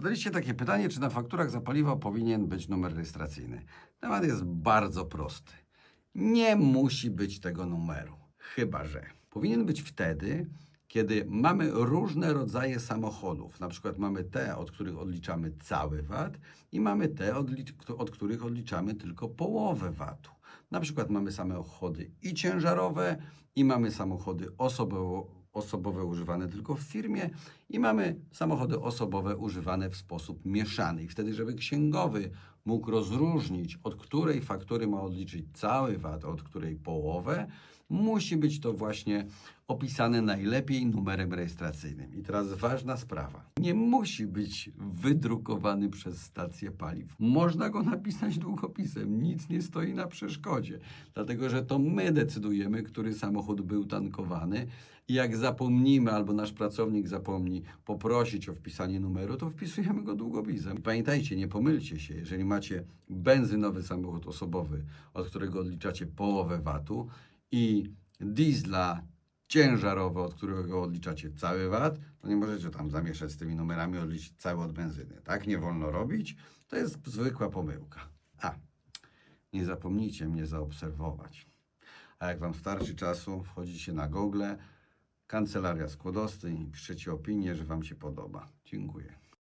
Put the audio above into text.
Zadaliście takie pytanie, czy na fakturach za paliwo powinien być numer rejestracyjny. Temat jest bardzo prosty. Nie musi być tego numeru, chyba że powinien być wtedy, kiedy mamy różne rodzaje samochodów. Na przykład mamy te, od których odliczamy cały VAT i mamy te, kto- od których odliczamy tylko połowę VAT-u. Na przykład mamy samochody i ciężarowe, i mamy samochody osobowo, osobowe używane tylko w firmie, i mamy samochody osobowe używane w sposób mieszany. I wtedy, żeby księgowy mógł rozróżnić, od której faktury ma odliczyć cały VAT, od której połowę, musi być to właśnie opisane najlepiej numerem rejestracyjnym. I teraz ważna sprawa. Nie musi być wydrukowany przez stację paliw. Można go napisać długopisem, nic nie stoi na przeszkodzie, dlatego że to my decydujemy, który samochód był tankowany i jak zapomnimy albo nasz pracownik zapomni poprosić o wpisanie numeru, to wpisujemy go długopisem. I pamiętajcie, nie pomylcie się, jeżeli macie benzynowy samochód osobowy, od którego odliczacie połowę VAT-u i diesla ciężarowy, od którego odliczacie cały VAT, to nie możecie tam zamieszać z tymi numerami, odliczyć cały od benzyny. Tak nie wolno robić. To jest zwykła pomyłka. A, nie zapomnijcie mnie zaobserwować. A jak Wam starczy czasu, wchodzicie na Google, Kancelaria Skłodowskiej i piszecie opinię, że Wam się podoba. Dziękuję.